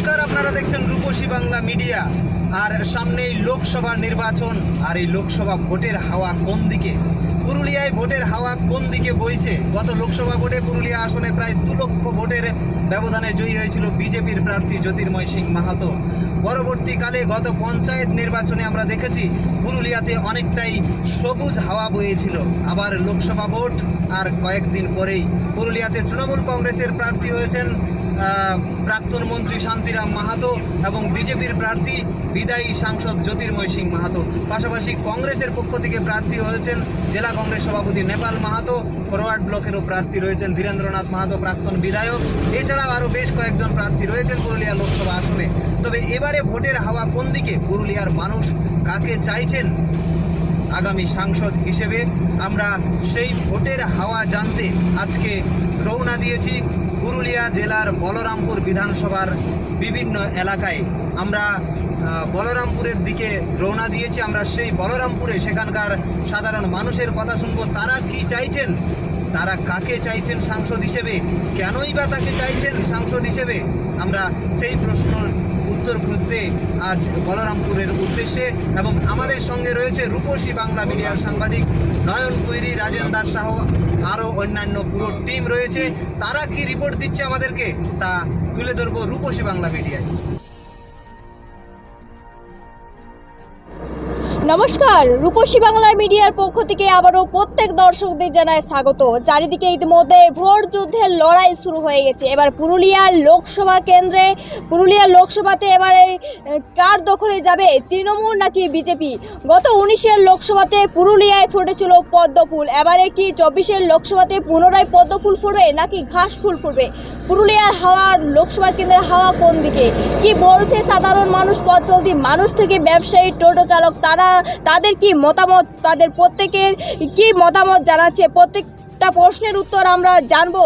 নমস্কার, আপনারা দেখছেন রূপসী বাংলা মিডিয়া। আর সামনেই লোকসভা নির্বাচন, আর এই লোকসভা ভোটের হাওয়া কোন দিকে? পুরুলিয়ায় ভোটের হাওয়া কোন দিকে বইছে? গত লোকসভা ভোটে পুরুলিয়া আসনে প্রায় দু লক্ষ ভোটের ব্যবধানে জয়ী হয়েছিল বিজেপির প্রার্থী জ্যোতির্ময় সিং মাহাতো। পরবর্তীকালে গত পঞ্চায়েত নির্বাচনে আমরা দেখেছি, পুরুলিয়াতে অনেকটাই সবুজ হাওয়া বয়েছিল আবার লোকসভা ভোট, আর কয়েকদিন পরেই পুরুলিয়াতে তৃণমূল কংগ্রেসের প্রার্থী হয়েছেন প্রাক্তন মন্ত্রী শান্তিরাম মাহাতো এবং বিজেপির প্রার্থী বিদায়ী সাংসদ জ্যোতির্ময় সিং মাহাতো। পাশাপাশি কংগ্রেসের পক্ষ থেকে প্রার্থী হয়েছেন জেলা কংগ্রেস সভাপতি নেপাল মাহাতো। ফরওয়ার্ড ব্লকেরও প্রার্থী রয়েছেন ধীরেন্দ্রনাথ মাহাতো, প্রাক্তন বিধায়ক। এছাড়াও আরও বেশ কয়েকজন প্রার্থী রয়েছেন পুরুলিয়া লোকসভা আসনে। তবে এবারে ভোটের হাওয়া কোন দিকে? পুরুলিয়ার মানুষ কাকে চাইছেন? আগামী সাংসদ হিসেবে আমরা সেই ভোটের হাওয়া জানতে আজকে রওনা দিয়েছি। পুরুলিয়া জেলার বলরামপুর বিধানসভার বিভিন্ন এলাকায় আমরা বলরামপুরের দিকে রওনা দিয়েছি। আমরা সেই বলরামপুরে সেখানকার সাধারণ মানুষের কথা শুনব। তারা কি চাইছেন? তারা কাকে চাইছেন সাংসদ হিসেবে? কেনই বা তাকে চাইছেন সাংসদ হিসেবে? আমরা সেই প্রশ্নর উত্তর খুঁজতে আজ বলরামপুরের উদ্দেশ্যে এবং আমাদের সঙ্গে রয়েছে রূপসী বাংলা মিডিয়ার সাংবাদিক নয়ন কৈরি রাজেন দাস সাহ। আরও অন্যান্য পুরো টিম রয়েছে। তারা কি রিপোর্ট দিচ্ছে আমাদেরকে? তা তুলে ধরবো রূপসী বাংলা মিডিয়ায় নমস্কার, রূপসী বাংলা মিডিয়ার পক্ষ থেকে আবারও প্রত্যেক দর্শকদের জানায় স্বাগত। চারিদিকে ইতিমধ্যে ভোট যুদ্ধের লড়াই শুরু হয়ে গেছে। এবার পুরুলিয়ার লোকসভা কেন্দ্রে পুরুলিয়ার লোকসভাতে এবারে কার দখলে যাবে? তৃণমূল নাকি বিজেপি? গত উনিশের লোকসভাতে পুরুলিয়ায় ফুটেছিল পদ্মফুল। এবারে কি চব্বিশের লোকসভাতে পুনরায় পদ্মফুল ফুটবে নাকি ঘাস ফুল ফুটবে? পুরুলিয়ার হাওয়ার লোকসভা কেন্দ্রের হাওয়া কোন দিকে? কি বলছে সাধারণ মানুষ পথ চলতি মানুষ থেকে ব্যবসায়ী, টোটো চালক, তারা তাদের কি মতামত, তাদের প্রত্যেকের কি মতামত জানাচ্ছে? প্রত্যেকটা প্রশ্নের উত্তর আমরা জানব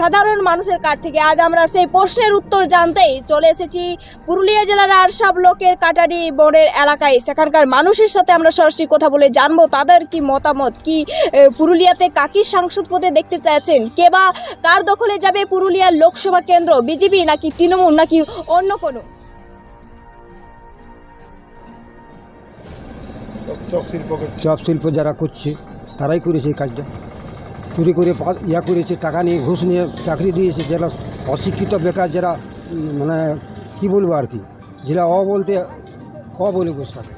সাধারণ মানুষের কাছ থেকে। আজ আমরা সেই প্রশ্নের উত্তর জানতেই চলে এসেছি পুরুলিয়া জেলার আরসা ব্লকের কাটারি বনের এলাকায়। সেখানকার মানুষের সাথে আমরা সরাসরি কথা বলে জানব, তাদের কি মতামত? কি পুরুলিয়াতে কাকি সাংসদ পদে দেখতে চাইছেন? কে বা কার দখলে যাবে পুরুলিয়ার লোকসভা কেন্দ্র, বিজেপি নাকি তৃণমূল নাকি অন্য কোনো? চপ শিল্প যারা করছে তারাই করেছে এই কাজটা। চুরি করে ইয়া করেছে টাকা নিয়ে ঘুষ নিয়ে চাকরি দিয়েছে যারা অশিক্ষিত বেকার যারা মানে কি বলব আর কি? যেটা অ বলতে ক বলে বসে থাকে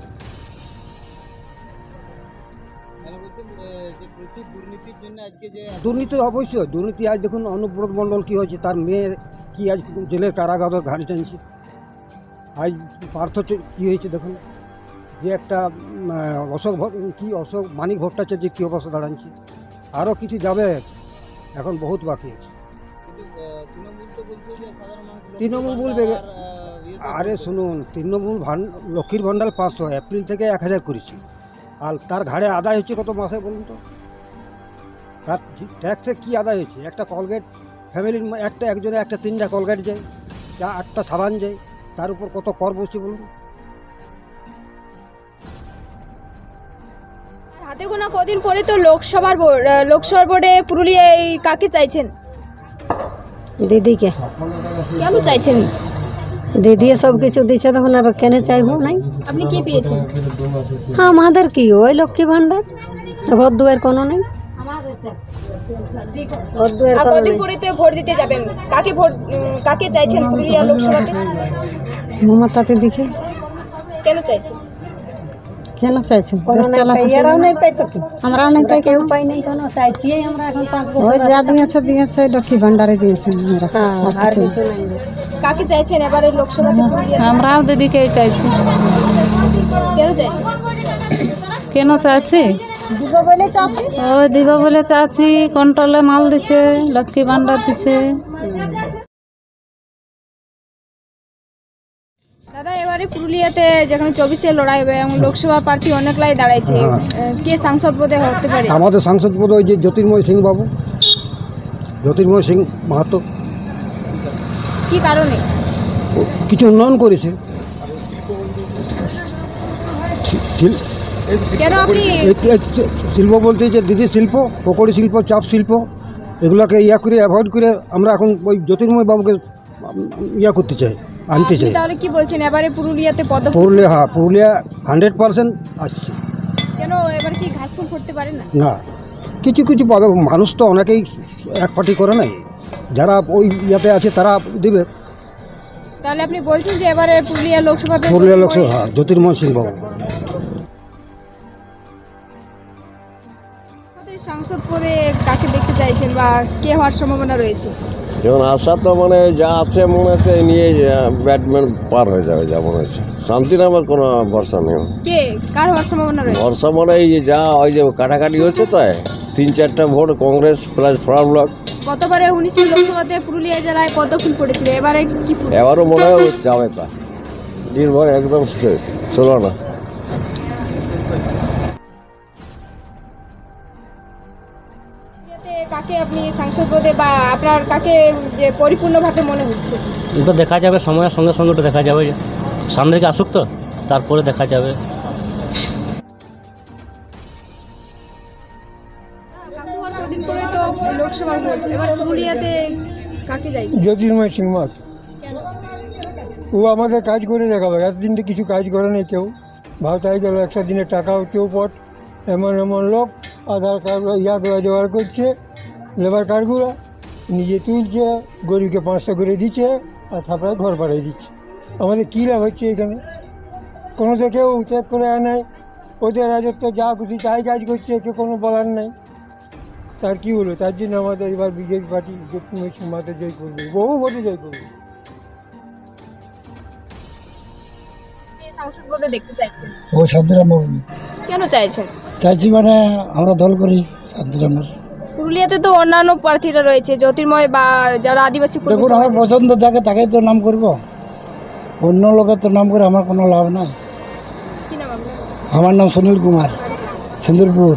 দুর্নীতি অবশ্যই দুর্নীতি আজ দেখুন অনুব্রত মণ্ডল কী হয়েছে তার মেয়ে কি আজ জেলের কারাগার ঘাড়ে টানছে? আজ পার্থ কি হয়েছে দেখুন? যে একটা অশোক কি অশোক, মানিক ভট্টাচার্য কী অবস্থা? দাঁড়াচ্ছে আরও কিছু যাবে, এখন বহুত বাকি আছে। তৃণমূল বলবে আরে শুনুন, তৃণমূল লক্ষ্মীর ভান্ডার পাঁচশো, এপ্রিল থেকে এক হাজার করেছি। আর তার ঘাড়ে আদায় হচ্ছে কত মাসে বলুন তো? তার ট্যাক্সে কী আদায় হয়েছে? একটা কলগেট ফ্যামিলির একটা, একজনে একটা, তিনটা কলগেট যায়, যা আটটা সাবান যায়, তার উপর কত কর বসছে বলুন? হাতে গোনা কদিন পরে তো লোকসভার লোকসভার ভোটে পুরুলিয়ায় কাকে চাইছেন? দিদিকে। কেন চাইছেন? দিদি সব কিছু দিছে তখন আর কেন চাইব? নাই। আপনি কি পেয়েছেন? হ্যাঁ আমাদের কি? ওই লক্ষ্মী ভান্ডার ঘর দুয়ার কোনো নেই। ঘর দুয়ার কদিন পরে তো ভোট দিতে যাবেন? কাকে ভোট কাকে চাইছেন পুরুলিয়া লোকসভাতে? মমতাতে দেখি কেন চাইছেন? কেন চাইছেন? দেশ চালাচ্ছে আমরাও নেই পাই কেউ পাই নাই কোনো? চাইছি আমরা এখন পাঁচ বছর ওই যা দিয়েছে দিয়েছে লক্ষ্মী ভান্ডারে দিয়েছে আমরা। আর কিছু নাই। কাকে চাইছেন এবারে লোকসভাতে আমরাও দিদিকেই চাইছি। কেন চাইছেন? কেন চাচ্ছি দিব বলে চাচ্ছি ওই দিব বলে চাচ্ছি কন্ট্রোলে মাল দিছে লক্ষ্মী ভান্ডার দিছে এবারে পুরুলিয়াতে যেখানে চব্বিশে লড়াই হবে এবং লোকসভা প্রার্থী অনেকলাই দাঁড়াইছে হ্যাঁ। কে সাংসদ পদে হতে পারে? আমাদের সাংসদ পদ ওই যে জ্যোতির্ময় সিং বাবু জ্যোতির্ময় সিং মাহাতো। কি কারণে? কিছু উন্নয়ন করেছে। শিল্প বলতে যে দিদি শিল্প পকোড়ি শিল্প চাপ শিল্প এগুলোকে ইয়া করে অ্যাভয়েড করে আমরা এখন ওই জ্যোতির্ময় বাবুকে ইয়া করতে চাই। আনতে চাই। তাহলে কি বলছেন এবারে পুরুলিয়াতে পদ্ম পুরুলিয়া হ্যাঁ পুরুলিয়া হান্ড্রেড পার্সেন্ট আসছে। কেন এবার কি ঘাস ফুল করতে পারে না? না কিছু কিছু পাবে মানুষ তো অনেকেই এক পার্টি করে নাই যারা ওই ইয়াতে আছে তারা দিবে। তাহলে আপনি বলছেন যে এবারে পুরুলিয়া লোকসভাতে পুরুলিয়া লোকসভা হ্যাঁ জ্যোতির্ময় সিং বাবু। সাংসদ পদে কাকে দেখতে চাইছেন বা কে হওয়ার সম্ভাবনা রয়েছে? যেমন আশা তো মানে যা আছে মনে হচ্ছে নিয়ে ব্যাটম্যান পার হয়ে যাবে যা মনে হচ্ছে। শান্তি আমার কোনো ভরসা নেই। ভরসা মানে এই যে যা ওই যে কাটাকাটি হচ্ছে তো তিন চারটা ভোট কংগ্রেস প্লাস ফোড়া ব্লক। গতবারে উনিশের লোকসভাতে পুরুলিয়া জেলায় পদ্ম ফুল পড়েছিল এবারে কি এবারও মনে হয় যাবে তা। দিনভর একদম চলো না কাকে আপনি সাংসদ পদে বা আপনার কাকে যে পরিপূর্ণভাবে মনে হচ্ছে? ওটা দেখা যাবে সময়ের সঙ্গে সঙ্গে ওটা দেখা যাবে। সামনে দিকে আসুক তো তারপরে দেখা যাবে। জ্যোতির্ময় সিং মাস। ও আমাদের কাজ করে দেখাবে এতদিন তো কিছু কাজ করে নেই কেউ। ভারতায় গেল একশো দিনের টাকাও কেউ পট এমন এমন লোক আধার কার্ড ইয়াগুলো জোগাড় করছে। লেবার কার্ডগুলো নিজে তুলছে গরিবকে পাঁচশো করে দিচ্ছে আর তারপরে ঘর পাঠিয়ে দিচ্ছে। আমাদের কী লাভ হচ্ছে এখানে? কোনো তো কেউ চেক করে আনায় ওদের রাজত্ব যা খুশি তাই কাজ করছে কেউ কোনো বলার নাই। তার কী হলো? তার জন্য আমাদের এবার বিজেপি পার্টি সিং মাতে জয় করবে বহু ভোটে জয় করবে। আপনি সাংসদ পদে দেখতে চাইছেন? ও বাবু। কেন চাইছেন? চাইছি মানে আমরা দল করি শান্তিরামের পুরুলিয়াতে তো অন্যান্য প্রার্থীরা রয়েছে জ্যোতির্ময় বা যারা আদিবাসী দেখুন আমার পছন্দ যাকে তাকেই তো নাম করব। অন্য লোকের তো নাম করে আমার কোনো লাভ নাই? আমার নাম সুনীল কুমার সিন্দুরপুর।